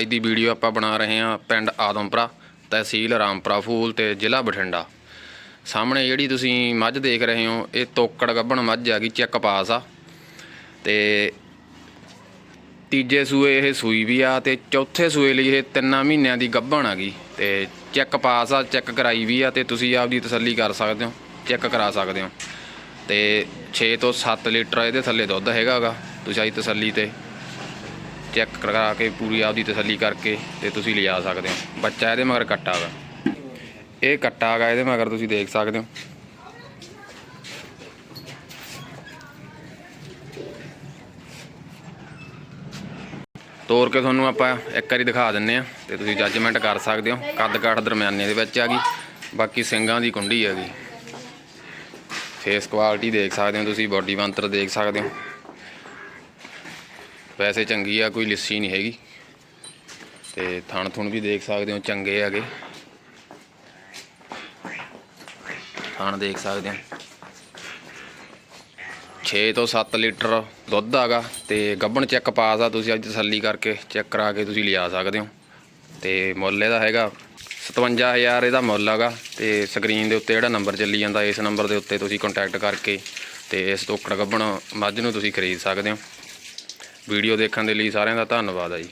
ਅੱਜ ਦੀ ਵੀਡੀਓ ਆਪਾਂ ਬਣਾ ਰਹੇ ਹਾਂ ਪਿੰਡ ਆਦਮਪੁਰਾ ਤਹਿਸੀਲ ਰਾਮਪੁਰਾ ਫੂਲ ਤੇ ਜ਼ਿਲ੍ਹਾ ਬਠਿੰਡਾ। ਸਾਹਮਣੇ ਜਿਹੜੀ ਤੁਸੀਂ ਮੱਝ ਦੇਖ ਰਹੇ ਹੋ, ਇਹ ਤੋਕੜ ਗੱਭਣ ਮੱਝ ਆ ਗਈ, ਚੈੱਕ ਪਾਸ ਆ। ਤੇ ਤੀਜੇ ਸੂਏ ਇਹ ਸੂਈ ਵੀ ਆ ਤੇ ਚੌਥੇ ਸੂਏ ਲਈ ਇਹ ਤਿੰਨਾਂ ਮਹੀਨਿਆਂ ਦੀ ਗੱਭਣ ਆ ਗਈ ਤੇ ਚੈੱਕ ਪਾਸ ਆ, ਚੈੱਕ ਕਰਾਈ ਵੀ ਆ ਤੇ ਤੁਸੀਂ ਆਪਦੀ ਤਸੱਲੀ ਕਰ ਸਕਦੇ ਹੋ, ਚੈੱਕ ਕਰਾ ਸਕਦੇ ਹੋ। ਤੇ 6 ਤੋਂ 7 ਲੀਟਰ ਇਹਦੇ ਥੱਲੇ ਦੁੱਧ ਹੈਗਾਗਾ ਤੁਸੀਂ ਆਈ ਤਸੱਲੀ ਤੇ ਚੈੱਕ ਕਰਾ ਕੇ ਪੂਰੀ ਆਪਦੀ ਤਸੱਲੀ ਕਰਕੇ ਤੇ ਤੁਸੀਂ ਲਿਜਾ ਸਕਦੇ ਹੋ। ਬੱਚਾ ਇਹਦੇ ਮਗਰ ਕੱਟਾ ਗਾ ਇਹ ਕੱਟਾ ਗਾ, ਇਹਦੇ ਮਗਰ ਤੁਸੀਂ ਦੇਖ ਸਕਦੇ ਹੋ। ਤੋਰ ਕੇ ਤੁਹਾਨੂੰ ਆਪਾਂ ਇੱਕ ਵਾਰੀ ਦਿਖਾ ਦਿੰਨੇ ਆ ਤੇ ਤੁਸੀਂ ਜੱਜਮੈਂਟ ਕਰ ਸਕਦੇ ਹੋ। ਕੱਦ ਕਾਠ ਦਰਮਿਆਨੇ ਦੇ ਵਿੱਚ ਆ ਗਈ। ਬਾਕੀ ਸਿੰਗਾਂ ਦੀ ਕੁੰਡੀ ਹੈਗੀ ਫੇਸ ਕੁਆਲਿਟੀ ਦੇਖ ਸਕਦੇ ਹੋ ਤੁਸੀਂ ਬਾਡੀ ਬੰਤਰ ਦੇਖ ਸਕਦੇ ਹੋ। ਵੈਸੇ ਚੰਗੀ ਆ, ਕੋਈ ਲਿੱਸੀ ਨਹੀਂ ਹੈਗੀ। ਤੇ ਥਣ ਥੁਣ ਵੀ ਦੇਖ ਸਕਦੇ ਹੋ, ਚੰਗੇ ਹੈਗੇ। ਥਣ ਦੇਖ ਸਕਦੇ ਹੋ। 6 ਤੋਂ 7 ਲੀਟਰ ਦੁੱਧ ਆਗਾ ਤੇ ਗੱਬਣ ਚੈੱਕ ਪਾਸ ਆ ਤੁਸੀਂ ਅੱਜ ਤਸੱਲੀ ਕਰਕੇ ਚੈੱਕ ਕਰਾ ਕੇ ਤੁਸੀਂ ਲਿਆ ਸਕਦੇ ਹੋ। ਤੇ ਮੁੱਲ ਇਹਦਾ ਹੈਗਾ 57000 ਇਹਦਾ ਮੁੱਲ ਹੈਗਾ ਤੇ ਸਕਰੀਨ ਦੇ ਉੱਤੇ ਜਿਹੜਾ ਨੰਬਰ ਚੱਲੀ ਜਾਂਦਾ, ਇਸ ਨੰਬਰ ਦੇ ਉੱਤੇ ਤੁਸੀਂ ਕੰਟੈਕਟ ਕਰਕੇ ਤੇ ਇਸ ਤੋਕੜ ਗੱਬਣ ਮੱਝ ਨੂੰ ਤੁਸੀਂ ਖਰੀਦ ਸਕਦੇ ਹੋ। ਵੀਡੀਓ ਦੇਖਣ ਦੇ ਲਈ ਸਾਰਿਆਂ ਦਾ ਧੰਨਵਾਦ ਆ ਜੀ।